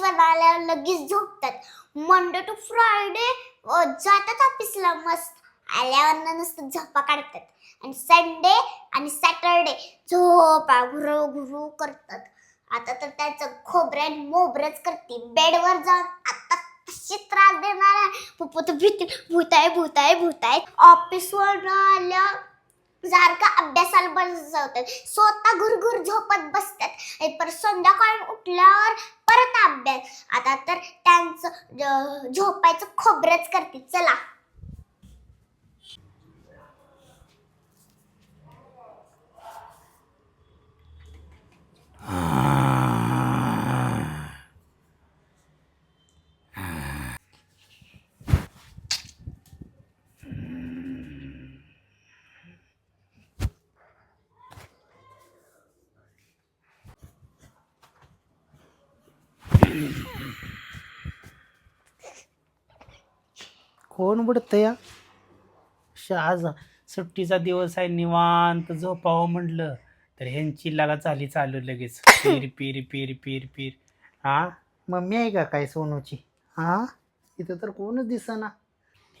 ऑफिसवर आल्यावर लगेच झोपतात. मंडे टू फ्रायडे जातात ऑफिसला मस्त. आल्यावर नुसतं झोपा काढतात. आणि संडे आणि सॅटरडे झोपा घुरू घुरू करतात. आता तर त्याचं खोबऱ्या मोबरच करते. बेडवर जाऊन आता तशी त्रास देणार आहे. पप्पा तर भीती भूत आहे भूत आहे भूत आहे ऑफिसवर आल्या सारखं अभ्यासाला बसवतात स्वतः घुरघुर झोपत बसतात. पर परत संध्याकाळी उठल्यावर परत अभ्यास. आता तर त्यांचं झोपायचं खोबरच करते. चला. कोण बुडतं या आज सुट्टीचा दिवस आहे निवांत झोपावं म्हटलं तर ह्यांची लागा चाली चालू लगेच पीर पीर पीर पीर पीर हा मम्मी आहे का काय सोनूची हा इथं तर कोणच दिसना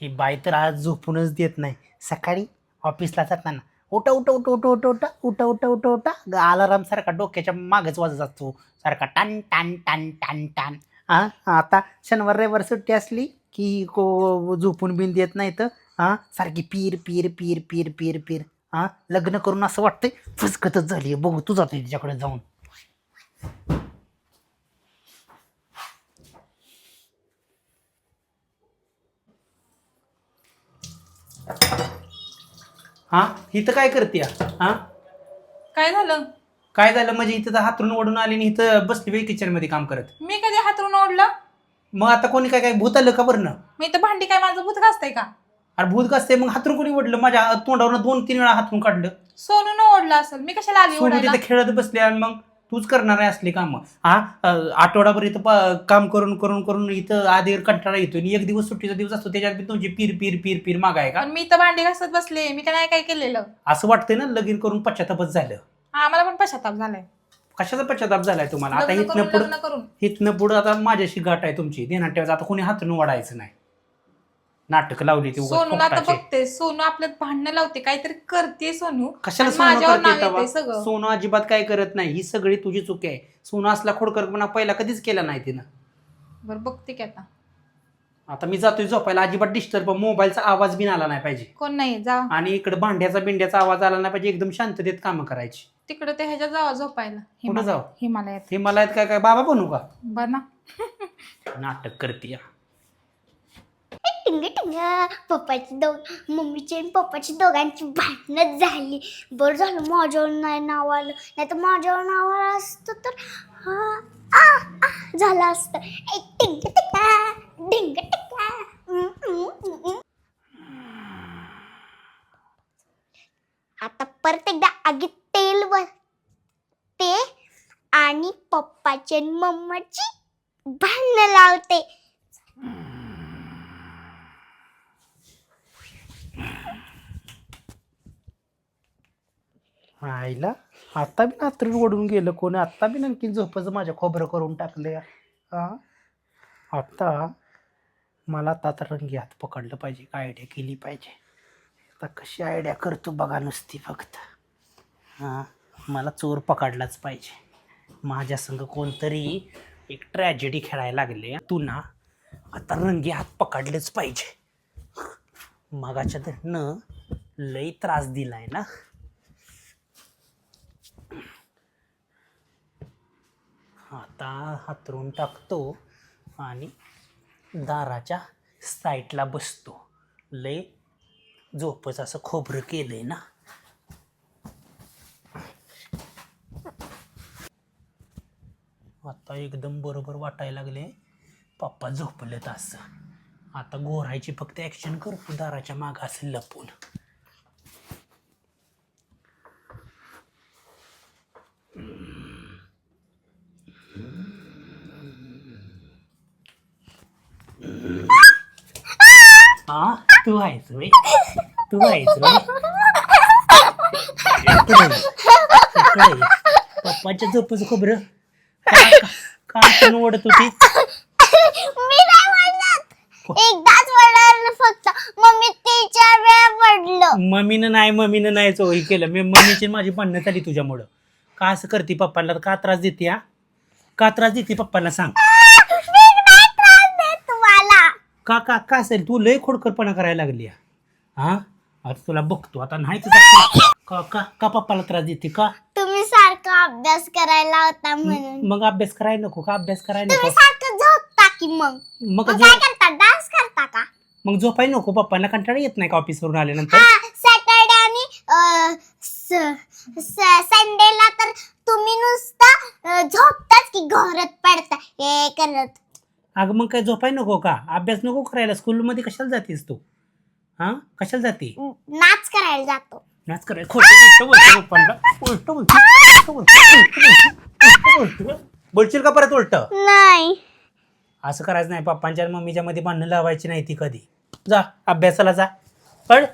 ही बाई तर आज झोपूनच देत नाही सकाळी ऑफिसला जाताना उठा उठा उठा उठा उठा उठा उठा उठा उठा उठा अलाराम सारखा डोक्याच्या मागच वाजत असतो सारखा टान टान टान टान टान हा आता शनिवार रविवार सुट्टी असली की को झोपून बिन देत नाही तर हा सारखी पीर पीर पीर पीर पीर पीर हा लग्न करून असं वाटतंय फुसकतच झाली बघू तू जातो तिच्याकडे जाऊन. हा इथं काय करते हा? काय झालं? काय झालं? म्हणजे इथं तर हातरून ओढून आली आणि इथं बसली बाई किचनमध्ये काम करत. मी कधी हातरून ओढलं? मग आता कोणी काय काय भूत आलं का बरं मी तर भांडी काय माझं भूत घासतंय का? अरे भूत कसते मग हातरून कोणी ओढलं? माझ्या तोंडावरून दोन तीन वेळा हातरून काढलं. सोनू न ओढलं असेल मी कशाला आली ओढायला? तिथे खेळत बसले आणि मग तूच करणार आहे असली कामं. हा अं, आठवडाभर इथं प- काम करून करून करून इथं आधी कंटाळा येतो आणि एक दिवस सुट्टीचा दिवस असतो त्याच्यात बी तुमची पीर पीर पीर पीर माग आहे का? पण मी तर भांडी घासत बसले मी काय नाही काय केलेलं? असं वाटतंय ना लगीन करून पश्चातापच झालं. आम्हाला पण पश्चाताप झालाय. कशाचा पश्चाताप झालाय तुम्हाला? आता लग्न इथनं करून पुढं लग्न करून. इथनं पुढं आता माझ्याशी गाठ आहे तुमची. देणार ठेवायचं. आता कोणी हातून वाढायचं नाही. नाटक लावली ती उगाच सोनूला आता पोपटाची. बघते. सोनू आपल्यात भांडणं लावते. काहीतरी करते सोनू. कशाला आणि सोनं माझ्यावर नाव करते येते तेव्हा? सगळं. सोनं अजिबात काय करत नाही. ही सगळी तुझी चुकी आहे. सोनं असला खोडकरपणा पहिला कधीच केला नाही तिनं. बरं बघते की आता. आता मी जातोय झोपायला. अजिबात डिस्टर्ब मोबाईलचा आवाज बिन आला नाही पाहिजे. कोण नाही? जा. आणि इकडे भांड्याचा बिंड्याचा आवाज आला नाही पाहिजे. एकदम शांततेत कामं करायची. तिकडे ते ह्याच्या जावा झोपायला. हिमालय- जाऊ? हिमालयात. हे मला काय काय बाबा बनू का? बना. नाटक करते या. टिंग टिंग. पप्पाची दोघ मम्मीची आणि पप्पाची दोघांची भांडणच झाली. बरं झालं माझ्यावर नाही नाव आलं. नाही तर माझ्यावर नाव आलं असतं तर हा आ, आ, झालं असतं. ए, टिंग टिंगा. टिंग. टिंगा. आता परत एकदा आगीत तेल वर ते आणि पप्पाची आणि मम्माची भांडणं लावते. आईला आता बी नात्री ओढून गेलं कोणी? आत्ता बी आणखीन झोपाचं माझ्या खोबरं करून टाकलं हा? आता मला आता रंगी हात पकडलं पाहिजे का आयडिया केली पाहिजे. आता कशी आयडिया करतो बघा नुसती फक्त. हां? मला चोर पकडलाच पाहिजे. माझ्या संग कोणतरी एक ट्रॅजेडी खेळायला लागले. तू ना आता रंगी हात पकडलेच पाहिजे. मगाच्या धरणं लई त्रास दिलाय ना. आता हातरून टाकतो आणि दाराच्या साईटला बसतो. लय झोपच असं खोबरं केलंय ना. आता एकदम बरोबर वाटायला लागले. पप्पा झोपलेत असं. आता गोरायची फक्त ॲक्शन करतो दाराच्या मागं असं लपून. हा तू आहेस वे तू आहेस वे पप्पाच्या झोपच खोबरं. का का पण ओढत होती? मी नाही म्हणत. एकदाच वडलं फक्त. मम्मी तिच्या वेळा पडलं मम्मीनं नाही मम्मीनं नाही चोरी केलं. मी मम्मीची आणि माझी भांडणं झाली तुझ्यामुळं. का असं करते पप्पाला का त्रास देते हा? का त्रास देते पप्पाला सांग. मी नाही त्रास देत तुम्हाला. का का का असेल? तू लय खोडकरपणा करायला लागली हा? हा? आता तुला बघतो. आता नाही तुझा का का का पप्पाला त्रास देते? का? अभ्यास करायला होता म्हणून. मग अभ्यास करायला नको का? अभ्यास करायला तुम्ही नको. सारखं झोपता की मग? मग मग झो- काय करता? डान्स करता का? मग झोपाय नको पप्पांना कंटाळा येत नाही का ऑफिसवरून आल्यानंतर? हा सॅटर्डे आणि संडेला तर तुम्ही नुसतं अं, झोपताच की घरात पडता. हे करत. अगं मग काय झोपाय नको का? अभ्यास नको करायला. स्कूलमध्ये कशाला जातेस तू? हा? कशाला जाते? नाच करायला जातो. नाच खोटं बोलतो पप्पांना उलट बोलतो. बोलशील का परत उलट? नाही. असं करायचं नाही. पप्पांच्या आणि मम्मीच्या मध्ये भांडणं लावायची नाही ती कधी. जा अभ्यासाला जा. पण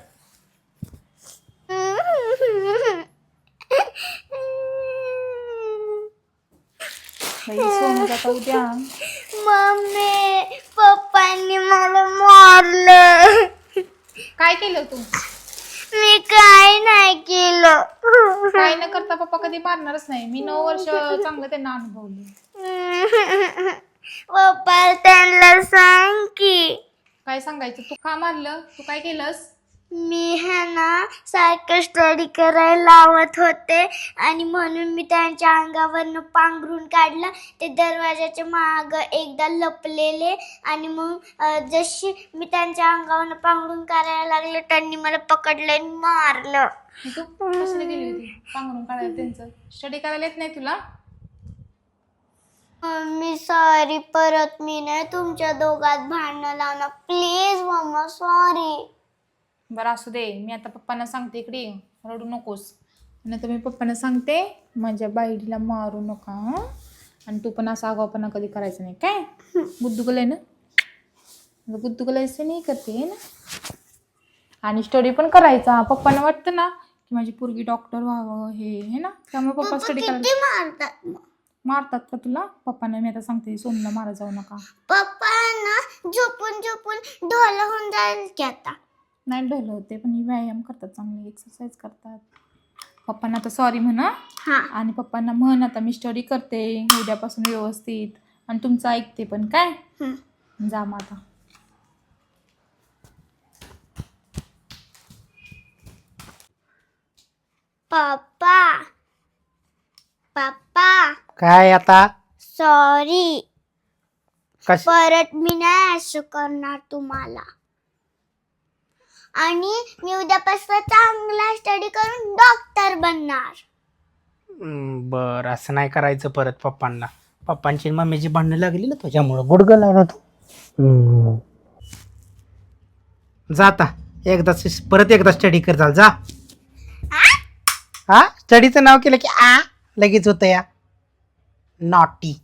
उद्या. मम्मी पप्पांनी मला मारलं. काय केलं तू? मी काय नाही केलं. काय न करता पप्पा कधी मारणारच नाही. मी नऊ वर्ष चांगलं त्यांना अनुभवले. पप्पा त्यांना सांग की. काय सांगायचं? तू का मारलं? तू काय केलंस? मी है ना सारखं स्टडी करायला लावत होते. आणि म्हणून मी त्यांच्या अंगावरनं पांघरून काढलं. ते दरवाजाच्या माग एकदा लपलेले. आणि मग जशी मी त्यांच्या अंगावरनं पांघरून काढायला लागले त्यांनी मला पकडलं आणि मारलं. तू गेली होती? पांघरून काढायला त्यांचं? स्टडी करायला येत नाही तुला? मम्मी सॉरी परत मी नाही तुमच्या दोघात भांडणं लावणार. प्लीज मम्मा सॉरी बरं असू दे. मी आता पप्पांना सांगते इकडे ये. रडू नकोस. आणि आता मी पप्पांना सांगते माझ्या बाईडीला मारू नका हं? आणि तू पण असा आगावपणा कधी करायचं नाही. काय? गुद्दुकल आहे ना? गुद्दुकल ऐसे नाही करते ना? आणि स्टडी पण करायचा. पप्पांना वाटतं ना की माझी पोरगी डॉक्टर व्हावं हे हे ना? त्यामुळे पप्पा स्टडी करायला किती मारतात मग? मारतात का तुला? पप्पांना मी आता सांगते सोनूला मारा जाऊ नका. पप्पा ना झोपून झोपून ढोल होऊन जाईल की आता? नाही ढोल होते पण हे व्यायाम करतात चांगले एक्सरसाइज करतात. पप्पांना आता सॉरी म्हणा हा. आणि पप्पांना म्हण आता मी स्टडी करते उद्यापासून व्यवस्थित. आणि तुमचं ऐकते पण काय? हम्म. जा मग आता. पप्पा. पप्पा. काय आता? सॉरी कश परत मी नाही असं करणार तुम्हाला. आणि मी उद्यापासून चांगला स्टडी करून डॉक्टर बनणार. हम्म, बरं असं नाही करायचं परत पप्पांना. पप्पांची आणि मम्मीची भांडणं लागली ना तुझ्यामुळं. गुडगं लावला तू. हम्म. जा आता. एकदा परत एकदा स्टडी कर चाल जा. हा स्टडीचं नाव केलं की आ? लगेच होतं या. नॉटी